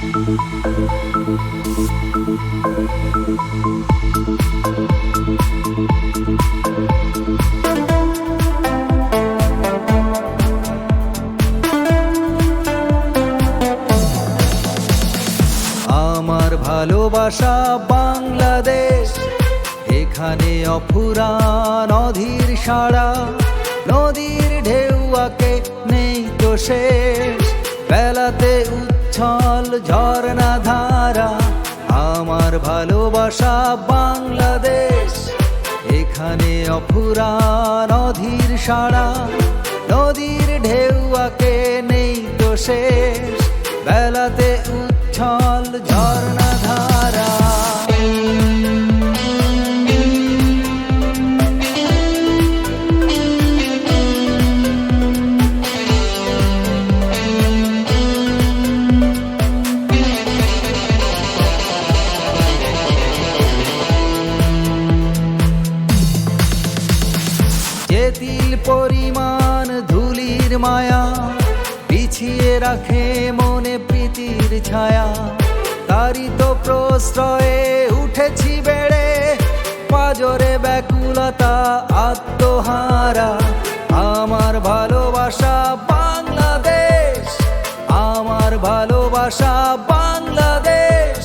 আমার ভালোবাসা বাংলাদেশ এখানে অফুরান অধীর সারা নদীর ঢেউয়াকে নেই তো শেষ বেলাতে উচ্ছল ঝর্ণা ধারা, আমার ভালোবাসা বাংলাদেশ। এখানে অফুরান নদীর সারা নদীর ঢেউয়াকে নেই তো শেষ। বেলাতে উচ্ছল ঝর্ণা ধারা তিল পরিমাণ ধুলির মায়া পিছিয়ে রাখে মনে প্রীতির ছায়া। তারই তো প্রশ্রয়ে উঠেছি বেড়ে, পাজরে ব্যাকুলতা, আত্মহারা। আমার ভালোবাসা বাংলাদেশ, আমার ভালোবাসা বাংলাদেশ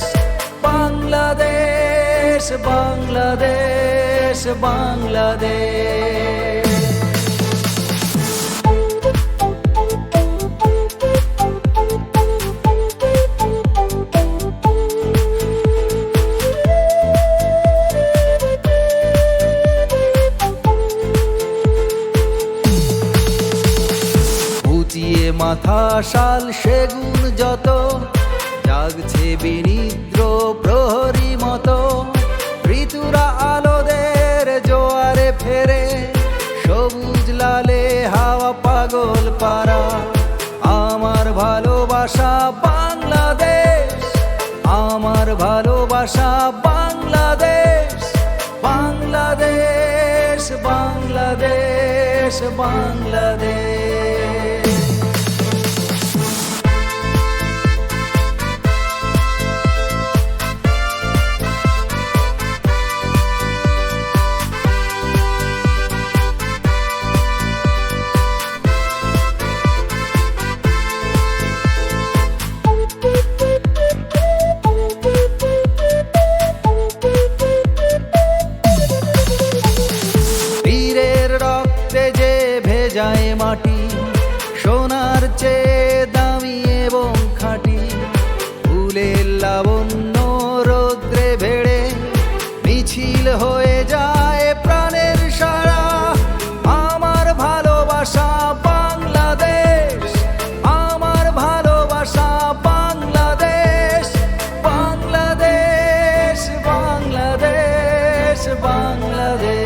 বাংলাদেশ বাংলাদেশ বাংলাদেশ। মাথা শাল, সেগুন যত, জাগছে বিনিদ্র প্রহরী মতো। ঋতুরা আলোদের জোয়ারে ফেরে, সবুজ লালে হাওয়া পাগল পারা আমার ভালোবাসা বাংলাদেশ, আমার ভালোবাসা বাংলাদেশ বাংলাদেশ বাংলাদেশ বাংলাদেশ। মাটি, সোনার চেয়ে দামি এবং খাঁটি। ফুলের লাবণ্য রৌদ্রে ভেড়ে মিছিল হয়ে যায় প্রাণের সারা আমার ভালোবাসা বাংলাদেশ, আমার ভালোবাসা বাংলাদেশ বাংলাদেশ বাংলাদেশ বাংলাদেশ।